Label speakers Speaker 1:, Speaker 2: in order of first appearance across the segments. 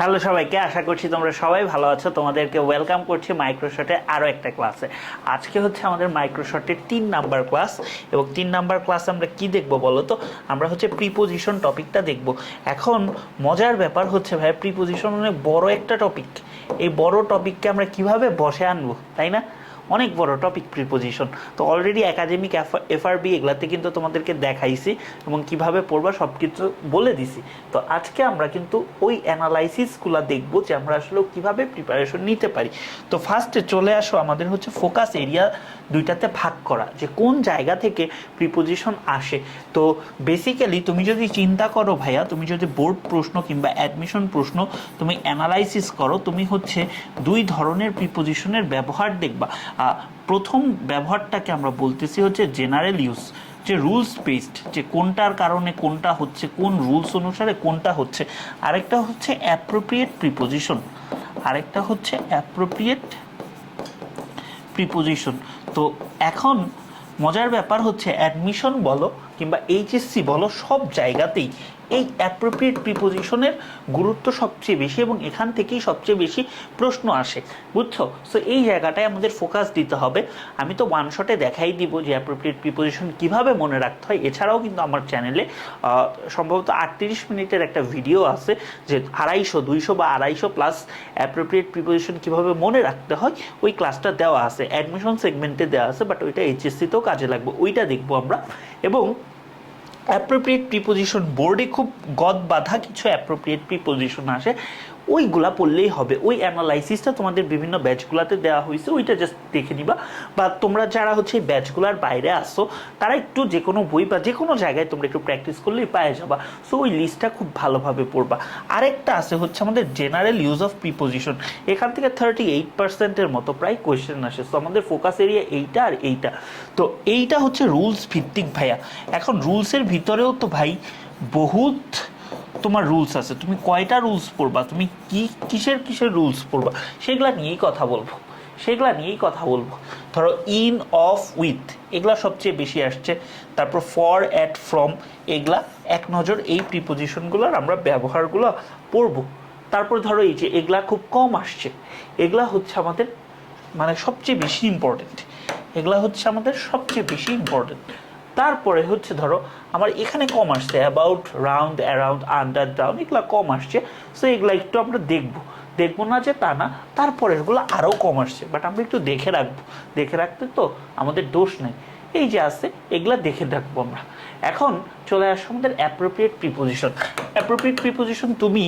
Speaker 1: Hello সবাইকে, আশা করছি তোমরা সবাই ভালো আছো। তোমাদেরকে ওয়েলকাম করছি মাইক্রোশটে আরও একটা ক্লাসে আজকে হচ্ছে আমাদের মাইক্রোশটের তিন নাম্বার ক্লাস এবং তিন নাম্বার ক্লাস আমরা কি দেখব বলো তো? আমরা হচ্ছে প্রিপোজিশন টপিকটা দেখব। এখন মজার ব্যাপার হচ্ছে ভাই প্রিপোজিশন অনেক বড় একটা টপিক এই বড় টপিককে আমরা কীভাবে বসে আনব, তাই না? অনেক বড় টপিক প্রিপোজিশন তো অলরেডি একাডেমিক এফআরবি এগুলাতে কিন্তু তোমাদেরকে দেখাইছি এবং কীভাবে পড়বা সব কিছু বলে দিছি। তো আজকে আমরা কিন্তু ওই অ্যানালাইসিসগুলো দেখব যে আমরা আসলে কীভাবে প্রিপারেশন নিতে পারি। তো ফার্স্টে চলে আসো আমাদের হচ্ছে ফোকাস এরিয়া দুইটাতে ভাগ করা, যে কোন জায়গা থেকে প্রিপোজিশন আসে। তো বেসিক্যালি তুমি যদি চিন্তা করো ভাইয়া, তুমি যদি বোর্ড প্রশ্ন কিংবা অ্যাডমিশন প্রশ্ন তুমি অ্যানালাইসিস করো, তুমি হচ্ছে দুই ধরনের প্রিপোজিশনের ব্যবহার দেখবা। প্রথম ব্যবহারটাকে আমরা বলতেছি হচ্ছে জেনারেল ইউজ যে রুলস বেসড যে কোনটার কারণে কোনটা হচ্ছে, কোন রুলস অনুসারে কোনটা হচ্ছে। আরেকটা হচ্ছে অ্যাপ্রোপ্রিয়েট প্রিপোজিশন আরেকটা হচ্ছে অ্যাপ্রোপ্রিয়েট প্রিপোজিশন তো এখন মজার ব্যাপার হচ্ছে অ্যাডমিশন বলো কিংবা এইচএসসি বলো, সব জায়গাতেই এই অ্যাপ্রোপ্রিয়েট প্রিপোজিশনের গুরুত্ব সবচেয়ে বেশি এবং এখান থেকেই সবচেয়ে বেশি প্রশ্ন আসে, বুঝছ? সো এই জায়গাটায় আমাদের ফোকাস দিতে হবে। আমি তো ওয়ান শটে দেখাই দিব যে অ্যাপ্রোপ্রিয়েট প্রিপোজিশন কীভাবে মনে রাখতে হয়। এছাড়াও কিন্তু আমার চ্যানেলে সম্ভবত আটত্রিশ মিনিটের একটা ভিডিও আছে যে আড়াইশো, দুইশো বা আড়াইশো প্লাস অ্যাপ্রোপ্রিয়েট প্রিপোজিশন কীভাবে মনে রাখতে হয়, ওই ক্লাসটা দেওয়া আছে। অ্যাডমিশন সেগমেন্টে দেওয়া আছে বাট ওইটা এইচএসসিতেও কাজে লাগবে। ওইটা দেখব আমরা। এবং অ্যাপ্রোপ্রিয়েট প্রিপোজিশন বোর্ডে খুব গদ বাঁধা কিছু অ্যাপ্রোপ্রিয়েট প্রিপোজিশন আসে। ওইগুলা পড়লেই হবে। ওই অ্যানালাইসিসটা তোমাদের বিভিন্ন ব্যাচগুলোতে দেওয়া হয়েছে, ওইটা জাস্ট দেখে নিবা। বা তোমরা যারা হচ্ছে এই ব্যাচগুলোর বাইরে আসো, তারা একটু যে কোনো বই বা যে কোনো জায়গায় তোমরা একটু প্র্যাকটিস করলেই পায়ে যাবা। সো ওই লিস্টটা খুব ভালোভাবে পড়বা। আরেকটা আছে হচ্ছে আমাদের জেনারেল ইউজ অফ প্রিপোজিশন এখান থেকে থার্টি এইট পার্সেন্টের মতো প্রায় কোয়েশ্চেন আসে। সো আমাদের ফোকাস এরিয়া এইটা আর এইটা। তো এইটা হচ্ছে রুলস ভিত্তিক ভাইয়া। এখন রুলসের ভিতরেও তো ভাই বহুত তোমার রুলস আছে। তুমি কয়টা রুলস পড়বা? তুমি কি, কিসের কিসের রুলস পড়বা? সেগুলা নিয়েই কথা বলব। সেগুলা নিয়েই কথা বলব। ধরো ইন অফ উইথ এগুলা সবচেয়ে বেশি আসছে। তারপর ফর অ্যাট ফ্রম এগুলা এক নজর এই প্রিপোজিশনগুলোর আমরা ব্যবহারগুলো পড়ব। তারপর ধরো এই যে এগুলা খুব কম আসছে। এগুলা হচ্ছে আমাদের মানে সবচেয়ে বেশি ইম্পর্টেন্ট এগুলা হচ্ছে আমাদের সবচেয়ে বেশি ইম্পর্টেন্ট তারপরে হচ্ছে ধরো, আমার এখানে কম আসছে about round around under down এগুলো কম আসছে। সো এগুলো একটু আমরা দেখব। দেখব না যে তা না তারপরে এগুলো আরও কম আসছে। বাট আমরা একটু দেখে রাখব। দেখে রাখতে তো আমাদের দোষ নেই। এই যে আছে, এগুলা দেখে রাখব আমরা। এখন চলে আসো আমাদের অ্যাপ্রোপ্রিয়েট প্রিপোজিশন অ্যাপ্রোপ্রিয়েট প্রিপোজিশন তুমি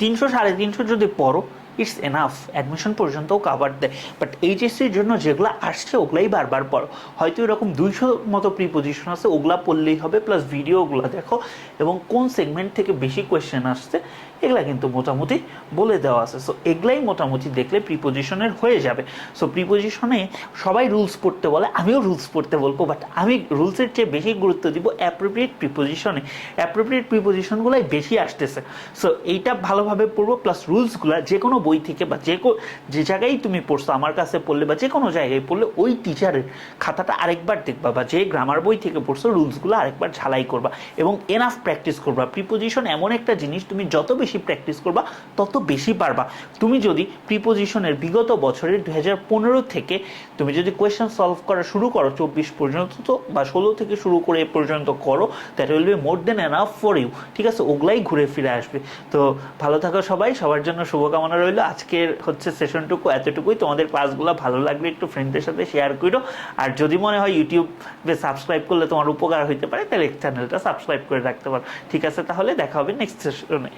Speaker 1: তিনশো, সাড়ে তিনশো যদি পড়ো ইটস এনাফ অ্যাডমিশন পর্যন্তও কাভার দেয়। বাট এইচএসসির জন্য যেগুলো আসছে, ওগুলাই বারবার পড়ো। হয়তো এরকম দুইশো মতো প্রিপোজিশন আছে, ওগুলা পড়লেই হবে প্লাস ভিডিওগুলো দেখো। এবং কোন সেগমেন্ট থেকে বেশি কোয়েশ্চেন আসছে এগুলা কিন্তু মোটামুটি বলে দেওয়া আছে। সো এগুলাই মোটামুটি দেখলে প্রিপোজিশনের হয়ে যাবে। সো প্রিপোজিশনে সবাই রুলস পড়তে বলে, আমিও রুলস পড়তে বলব বাট আমি রুলসের চেয়ে বেশি গুরুত্ব দিব অ্যাপ্রোপ্রিয়েট প্রিপোজিশনে অ্যাপ্রোপ্রিয়েট প্রিপোজিশনগুলাই বেশি আসতেছে। সো এইটা ভালোভাবে পড়ব প্লাস রুলসগুলো যে কোনো বই থেকে বা যে যে জায়গায় তুমি পড়ছো, আমার কাছে পড়লে বা যে কোনো জায়গায় পড়লে, ওই টিচারের খাতাটা আরেকবার দেখবা বা যে গ্রামার বই থেকে পড়ছো রুলসগুলো আরেকবার ঝালাই করবা এবং এনাফ প্র্যাকটিস করবা। প্রিপোজিশন এমন একটা জিনিস, তুমি যত বেশি প্র্যাকটিস করবা, তত বেশি পারবা। তুমি যদি প্রিপোজিশনের বিগত বছরের দু হাজার পনেরো থেকে তুমি যদি কোয়েশ্চেন সলভ করা শুরু করো চব্বিশ পর্যন্ত তো বা ষোলো থেকে শুরু করে এ পর্যন্ত করো that will be more than enough for you ঠিক আছে? ওগুলাই ঘুরে ফিরে আসবে। তো ভালো থাকো সবাই। সবার জন্য শুভকামনা রইল। আজকের হচ্ছে সেশনটুকু এতটুকুই। তোমাদের ক্লাসগুলো ভালো লাগলে একটু ফ্রেন্ডদের সাথে শেয়ার করো। আর যদি মনে হয় ইউটিউবে সাবস্ক্রাইব করলে তোমার উপকার হইতে পারে, তাহলে চ্যানেলটা সাবস্ক্রাইব করে রাখতে পারো। ঠিক আছে? তাহলে দেখা হবে নেক্সট সেশনে